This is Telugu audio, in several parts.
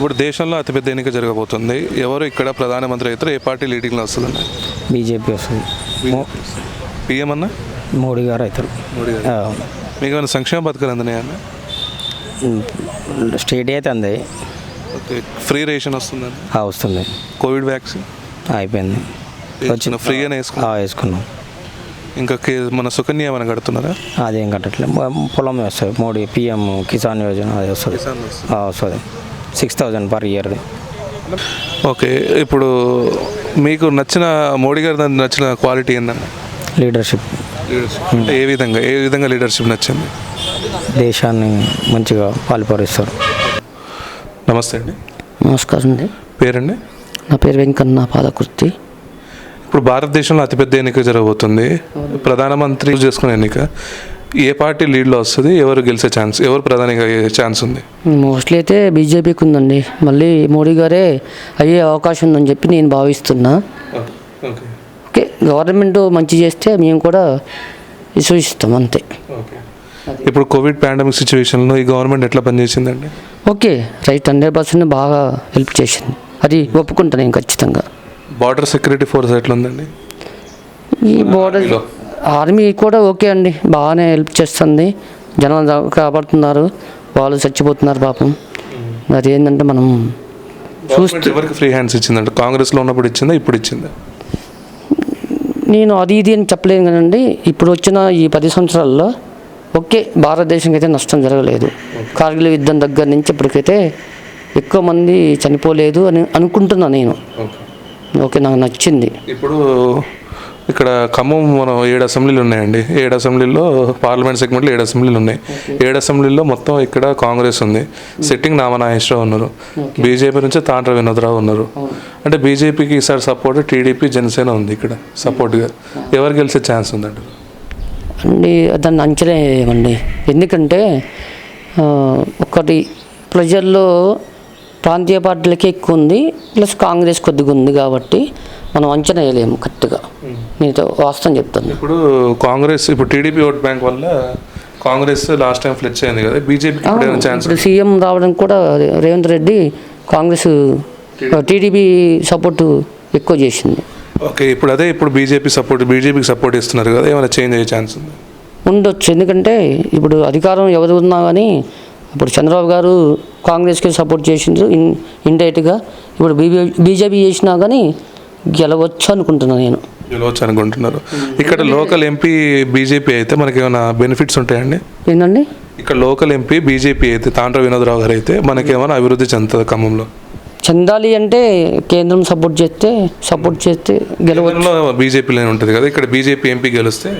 ఇప్పుడు దేశంలో అతిపెద్ద ఎన్నిక జరగబోతుంది. ఎవరు ఇక్కడ ప్రధానమంత్రి అవుతారు? ఏ పార్టీ లీడింగ్లో వస్తుందండి బీజేపీ వస్తుంది. పిఎం అన్న? మోడీ గారు అవుతారు. మోడీ గారు. మీకు ఏమైనా సంక్షేమ పథకాలు అందినాయన్న స్టేట్ అయితే అంది. ఫ్రీ రేషన్ వస్తుందండి? ఆ, వస్తుంది. Covid vaccine? అయిపోయింది. వచ్చిన ఫ్రీగానే వేసుకున్నాం వేసుకున్నాం. ఇంకా మన సుకన్య ఏమైనా కడుతున్నారా? అదేం కట్టట్లేదు పొలం వస్తుంది. మోడీ పిఎం కిసాన్ యోజన అది వస్తుంది. వస్తుంది. సిక్స్ థౌజండ్ పర్ ఇయర్ది. ఓకే ఇప్పుడు మీకు నచ్చిన మోడీ గారి దాని నచ్చిన క్వాలిటీ ఏందన్న? లీడర్షిప్. అంటే ఏ విధంగా ఏ విధంగా లీడర్షిప్ నచ్చింది? దేశాన్ని మంచిగా పాల్పరిస్తారు. నమస్తే అండి. నమస్కారం అండి. పేరండి? నా పేరు వెంకన్న పాలకుర్తి. ఇప్పుడు భారతదేశంలో అతిపెద్ద ఎన్నిక జరగబోతుంది. ప్రధానమంత్రి చేసుకునే ఎన్నిక. ఏ పార్టీ లీడ్లో వస్తుంది ఎవరు గెలిచే ఛాన్స్ ఎవరు ప్రధానిగా అయ్యే ఛాన్స్ ఉంది? మోస్ట్లీ అయితే బీజేపీకి ఉందండి. మళ్ళీ మోడీ గారే అయ్యే అవకాశం ఉందని చెప్పి నేను భావిస్తున్నా. ఓకే. గవర్నమెంట్ మంచి చేస్తే మేము కూడా విశ్వసిస్తాం అంతే. ఇప్పుడు కోవిడ్ పాండమిక్ సిచ్యువేషన్లో ఈ గవర్నమెంట్ ఎట్లా పనిచేసిందండి? ఓకే రైట్ హండ్రెడ్ పర్సెంట్ బాగా హెల్ప్ చేసింది. అది ఒప్పుకుంటాను నేను ఖచ్చితంగా. బార్డర్ సెక్యూరిటీ ఫోర్స్ ఎట్లా ఉందండి ఈ బోర్డర్ ఆర్మీ కూడా ఓకే అండి. బాగానే హెల్ప్ చేస్తుంది. జనాలు కాపాడుతున్నారు. వాళ్ళు చచ్చిపోతున్నారు పాపం. అది ఏంటంటే మనం గవర్నమెంట్ ఎవరికి ఫ్రీ హ్యాండ్స్ ఇచ్చిందంటే కాంగ్రెస్లో ఉన్నప్పుడు ఇచ్చిందా? ఇప్పుడు ఇచ్చిందా? నేను అది ఇది అని చెప్పలేను కదండి. ఇప్పుడు వచ్చిన ఈ పది సంవత్సరాల్లో ఓకే భారతదేశంకి అయితే నష్టం జరగలేదు. కార్గిల్ యుద్ధం దగ్గర నుంచి ఇప్పటికైతే ఎక్కువ మంది చనిపోలేదు అని అనుకుంటున్నా నేను. ఓకే నాకు నచ్చింది. ఇప్పుడు ఇక్కడ ఖమ్మం మనం ఏడు అసెంబ్లీలు ఉన్నాయండి. ఏడు అసెంబ్లీలో పార్లమెంట్ సెగ్మెంట్లో ఏడు అసెంబ్లీలు ఉన్నాయి. ఏడు అసెంబ్లీలో మొత్తం ఇక్కడ కాంగ్రెస్ ఉంది. సిట్టింగ్ నామనాగేశ్వరరావు ఉన్నారు. బీజేపీ నుంచి తాండ్ర వినోద్రావు ఉన్నారు. అంటే బీజేపీకి ఈసారి సపోర్ట్ టీడీపీ జనసేన ఉంది ఇక్కడ సపోర్ట్గా ఎవరు గెలిచే ఛాన్స్ ఉందండి? అండి దాన్ని అంచనా వేయమండి. ఎందుకంటే ఒకటి ప్రజల్లో ప్రాంతీయ పార్టీలకే ఎక్కువ ఉంది ప్లస్ కాంగ్రెస్ కొద్దిగా ఉంది కాబట్టి మనం అంచనా వేయలేము కరెక్ట్గా. నేను వాస్తవం చెప్తాను ఇప్పుడు కాంగ్రెస్ ఇప్పుడు టీడీపీ ఓట్ బ్యాంక్ వల్ల కాంగ్రెస్ లాస్ట్ టైం ఫ్లెచ్ అయింది కదా ఇప్పుడు ఇప్పుడు సీఎం రావడానికి కూడా రేవంత్ రెడ్డి కాంగ్రెస్ టీడీపీ. సపోర్ట్ ఎక్కువ చేసింది. ఓకే ఇప్పుడు అదే ఇప్పుడు బీజేపీ సపోర్ట్ బీజేపీకి సపోర్ట్ ఇస్తున్నారు కదా ఏమైనా చేంజ్ అయ్యే ఛాన్స్ ఉంది? ఉండొచ్చు ఎందుకంటే ఇప్పుడు అధికారం ఎవరు ఉన్నా కానీ ఇప్పుడు చంద్రబాబు గారు కాంగ్రెస్కి సపోర్ట్ చేసిండ్రు ఇన్ ఇండైరెక్ట్గా ఇప్పుడు బీబీ బీజేపీ చేసినా కానీ గెలవచ్చు అనుకుంటున్నాను నేను. గెలవచ్చు అనుకుంటున్నారు. ఇక్కడ లోకల్ ఎంపీ బీజేపీ అయితే మనకి ఏమైనా బెనిఫిట్స్ ఉంటాయండి? ఏంటండి? ఇక్కడ లోకల్ ఎంపీ బీజేపీ అయితే తాండ్ర వినోద్రావు గారు అయితే మనకి ఏమైనా అభివృద్ధి చెందుతుంది ఖమ్మంలో? చెందాలి అంటే కేంద్రం సపోర్ట్ చేస్తే సపోర్ట్ చేస్తే గెలవచ్చు. బీజేపీలోనే ఉంటుంది కదా ఇక్కడ బీజేపీ ఎంపీ గెలిస్తే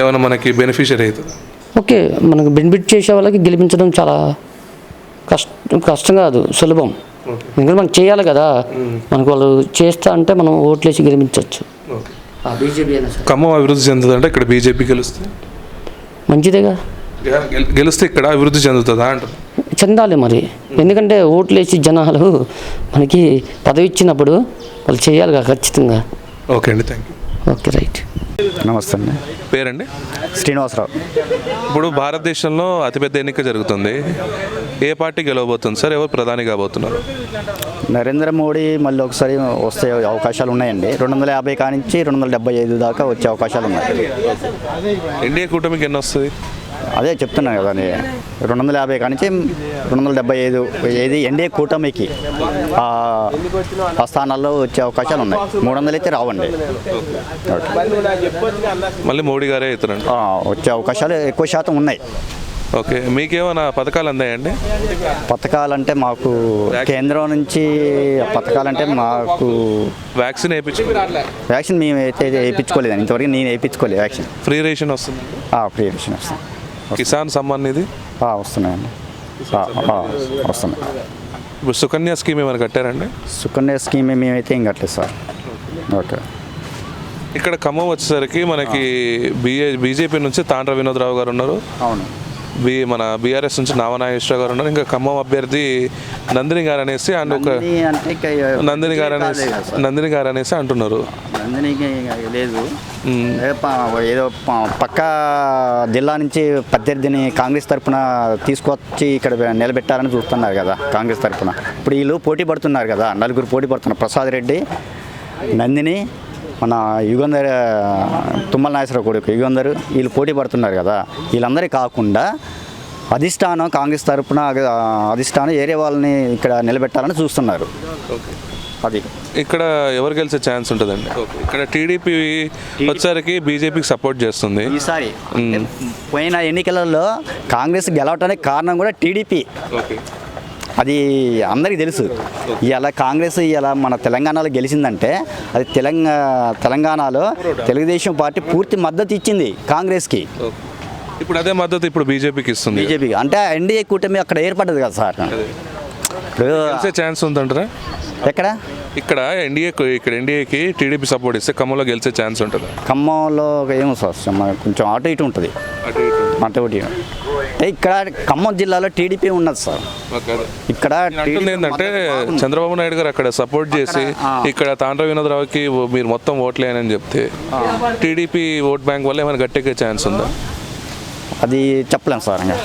ఏమైనా మనకి బెనిఫిషియరీ అవుతుంది ఓకే మనకు బెనిఫిట్ చేసే వాళ్ళకి గెలిపించడం చాలా కష్ట కష్టం కాదు సులభం. ఎందుకంటే మనం చేయాలి కదా. మనకు వాళ్ళు చేస్తా అంటే మనం ఓట్లేసి గెలిపించవచ్చు. ఖమ్మం అభివృద్ధి చెందుతుంది అంటే ఇక్కడ బీజేపీ గెలిస్తే మంచిదేగా? గెలిస్తే ఇక్కడ అభివృద్ధి చెందుతుందా అంటారు. చెందాలి మరి. ఎందుకంటే ఓట్లేసి జనాలు మనకి పదవి ఇచ్చినప్పుడు వాళ్ళు చేయాలి కదా ఖచ్చితంగా. ఓకే అండి థ్యాంక్ యూ ఓకే రైట్. నమస్తే అండి. పేరండి? శ్రీనివాసరావు. ఇప్పుడు భారతదేశంలో అతిపెద్ద ఎన్నిక జరుగుతుంది. ఏ పార్టీ గెలవబోతుంది సార్? ఎవరు ప్రధాని కాబోతున్నారు? నరేంద్ర మోడీ మళ్ళీ ఒకసారి వస్తే అవకాశాలు ఉన్నాయండి. రెండు వందల యాభై కానించి రెండు వందల డెబ్బై ఐదు దాకా వచ్చే అవకాశాలు ఉన్నాయి. ఎన్డీఏ కూటమికి ఎన్ని వస్తుంది? అదే చెప్తున్నాను కదా రెండు వందల యాభై కానించి రెండు వందల డెబ్బై ఐదు ఏది ఎన్డీఏ కూటమికి ఆ స్థానాల్లో వచ్చే అవకాశాలు ఉన్నాయి. మూడు వందలు అయితే రావండి మళ్ళీ మోడీ గారే అవుతారండి. వచ్చే అవకాశాలు ఎక్కువ శాతం ఉన్నాయి. ఓకే మీకేమైనా పథకాలు అందాయండి? పథకాలంటే మాకు కేంద్రం నుంచి పథకాలంటే మాకు వ్యాక్సిన్ వ్యాక్సిన్ మేము అయితే వేయించుకోలేదండి. ఇంతవరకు నేను వేయించుకోలేదు వ్యాక్సిన్. ఫ్రీ రేషన్ వస్తుంది ఫ్రీ వ్యాక్సిన్ వస్తుంది. కిసాన్ సమ్మాన్ నిధి? ఆ, వస్తున్నాయండి. వస్తున్నాయి. ఇప్పుడు సుకన్య స్కీమ్ ఏమైనా కట్టారండి? సుకన్య స్కీమ్ మేమైతే ఏం కట్టలేదు సార్. ఓకే. ఇక్కడ ఖమ్మం వచ్చేసరికి మనకి బిఏ బీజేపీ నుంచి తాండ్ర వినోద్రావు గారు ఉన్నారు. అవును. బి మన బీఆర్ఎస్ నుంచి నామనాగేశ్వర గారు ఉన్నారు. ఇంకా ఖమ్మం అభ్యర్థి నందిని గారు అనేసి అండ్ ఒక నందిని గారు అనేసి. నందిని గారు అనేసి అంటున్నారు. నందినికి లేదు. ఏదో పక్క జిల్లా నుంచి ప్రత్యర్థిని కాంగ్రెస్ తరఫున తీసుకొచ్చి ఇక్కడ నిలబెట్టాలని చూస్తున్నారు కదా కాంగ్రెస్ తరఫున ఇప్పుడు వీళ్ళు పోటీ పడుతున్నారు కదా నలుగురు పోటీ పడుతున్నారు. ప్రసాద్ రెడ్డి నందిని మన యుగంధర్ తుమ్మల నాగేశ్వరరావు కొడుకు యుగంధర్ వీళ్ళు పోటీ పడుతున్నారు కదా. వీళ్ళందరి కాకుండా అధిష్టానం కాంగ్రెస్ తరఫున అధిష్టానం ఏరే వాళ్ళని ఇక్కడ నిలబెట్టాలని చూస్తున్నారు. అది. ఇక్కడ ఎవరు గెలిచే ఛాన్స్ ఉంటుందండి? ఇక్కడ టీడీపీ వచ్చేసరికి బీజేపీకి సపోర్ట్ చేస్తుంది. ఈసారి. పోయిన ఎన్నికలలో కాంగ్రెస్ గెలవటానికి కారణం కూడా టీడీపీ. ఓకే. అది అందరికీ తెలుసు. ఇలా కాంగ్రెస్ ఇలా మన తెలంగాణలో గెలిచిందంటే అది తెలంగాణ తెలంగాణలో తెలుగుదేశం పార్టీ పూర్తి మద్దతు ఇచ్చింది కాంగ్రెస్కి. ఇప్పుడు అదే మద్దతు ఇప్పుడు బీజేపీకి ఇస్తుంది. బీజేపీకి. అంటే ఎన్డీఏ కూటమి అక్కడ ఏర్పడ్డది కదా సార్? ఇప్పుడు ఛాన్స్ ఉందంటారా? ఎక్కడ? ఇక్కడ ఎన్డీఏ ఇక్కడ ఎన్డీఏకి టీడీపీ సపోర్ట్ ఇస్తే ఖమ్మంలో గెలిచే ఛాన్స్ ఉంటుంది? ఖమ్మంలో ఏమో సార్ కొంచెం అటు ఇటు ఉంటుంది. అటు ఇటు. అటు ఇక్కడ ఖమ్మం జిల్లాలో టీడీపీ ఉన్నది సార్. ఇక్కడ ఏంటంటే చంద్రబాబు నాయుడు గారు అక్కడ సపోర్ట్ చేసి ఇక్కడ తాండ్ర వినోదరావుకి మీరు మొత్తం ఓట్లేనని చెప్తే టీడీపీ ఓట్ బ్యాంక్ వల్ల ఏమైనా గట్టెక్కే ఛాన్స్ ఉందా? అది చెప్పలేం సార్ ఇంకా.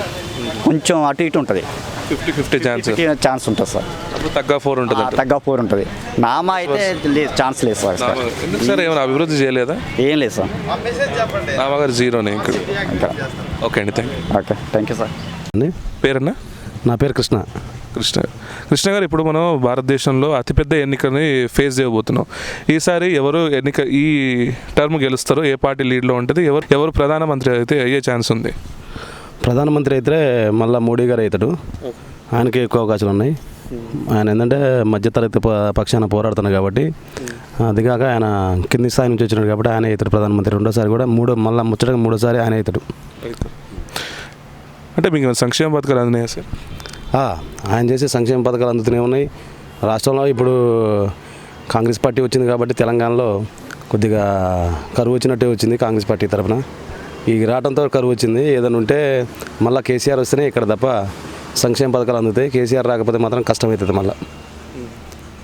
కొంచెం అటు ఇటు ఉంటుంది. ఫిఫ్టీ ఫిఫ్టీ ఛాన్స్ ఛాన్స్ ఉంటుంది సార్. అప్పుడు తగ్గ ఫోర్ ఉంటుంది. తగ్గ ఫోర్ ఉంటుంది. నామా అయితే లేదు ఛాన్స్ లేదు సార్. ఎందుకు సార్ ఏమైనా అభివృద్ధి చేయలేదా? ఏం లేదు సార్. నామగారు జీరోనే ఇక్కడ ఓకే అండి thank you okay thank you sir పేరన్నా? నా పేరు కృష్ణ. కృష్ణ. కృష్ణ గారు ఇప్పుడు మనం భారతదేశంలో అతిపెద్ద ఎన్నికని ఫేస్ చేయబోతున్నాం. ఈసారి ఎవరు ఎన్నిక ఈ టర్మ్ గెలుస్తారో ఏ పార్టీ లీడ్లో ఉంటుంది ఎవరు ఎవరు ప్రధానమంత్రి అయితే అయ్యే ఛాన్స్ ఉంది? ప్రధానమంత్రి అయితే మళ్ళీ మోడీ గారు అవుతాడు. ఆయనకి ఎక్కువ అవకాశాలు ఉన్నాయి. ఆయన ఏంటంటే మధ్యతరగతి పక్షాన పోరాడుతున్నాడు కాబట్టి అదిగాక ఆయన కింది స్థాయి నుంచి వచ్చినాడు కాబట్టి ఆయన అవుతాడు ప్రధానమంత్రి. రెండోసారి కూడా మూడో మళ్ళీ ముచ్చటగా మూడోసారి ఆయన అవుతాడు. అంటే మీకు సంక్షేమ పథకాలు అందినాయా సార్? ఆయన చేసే సంక్షేమ పథకాలు అందుతూనే ఉన్నాయి. రాష్ట్రంలో ఇప్పుడు కాంగ్రెస్ పార్టీ వచ్చింది కాబట్టి తెలంగాణలో కొద్దిగా కరువు వచ్చినట్టే వచ్చింది కాంగ్రెస్ పార్టీ తరఫున ఈ రావడంతో కరువు వచ్చింది. ఏదైనా ఉంటే మళ్ళీ కేసీఆర్ వస్తేనే ఇక్కడ తప్ప సంక్షేమ పథకాలు అందుతాయి. కేసీఆర్ రాకపోతే మాత్రం కష్టమవుతుంది మళ్ళీ.